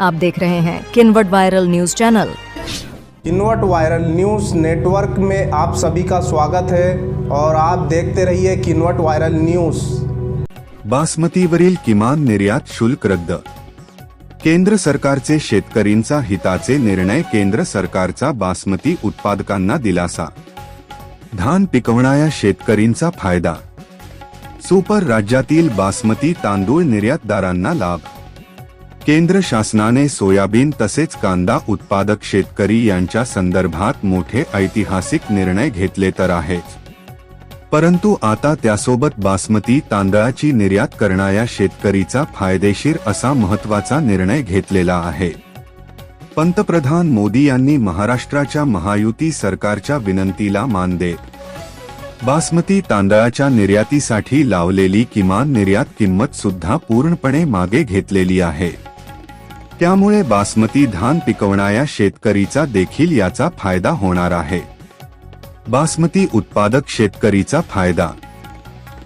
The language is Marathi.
आप देख रहे हैं किन्वट वायरल न्यूज चैनल। इनवर्ट वायरल न्यूज़ नेटवर्क में आप सभी का स्वागत है और आप देखते रहिए किनवट वायरल न्यूज़। बासमतीवरील किमान निर्यात शुल्क रद्द। केंद्र सरकारचे शेतकरींचा हिताचे निर्णय केंद्र सरकारचा बासमती उत्पादकांना दिलासा। धान पिकवणाऱ्या शेतकरींचा फायदा। सुपर राज्यातील बासमती तांदूळ निर्यातदारांना लाभ। केंद्र शासनाने सोयाबीन तसेच कांदा उत्पादक शेतकरी यांच्या संदर्भात मोठे ऐतिहासिक निर्णय घेतले तर आहेत परंतु आता त्यासोबत बासमती तांदळाची निर्यात करणाऱ्या शेतकरीचा फायदेशीर असा महत्त्वाचा निर्णय घेतलेला आहे. पंतप्रधान मोदी यांनी महाराष्ट्राच्या महायुती सरकारच्या विनंतीला मान देत. बासमती तांदळाच्या निर्यातीसाठी लावलेली किमान निर्यात किंमत सुद्धा पूर्णपणे मागे घेतलेली आहे. त्यामुळे बासमती धान पिकवणाऱ्या शेतकरीचा देखील याचा फायदा होणार आहे. बासमती उत्पादक शेतकरीचा फायदा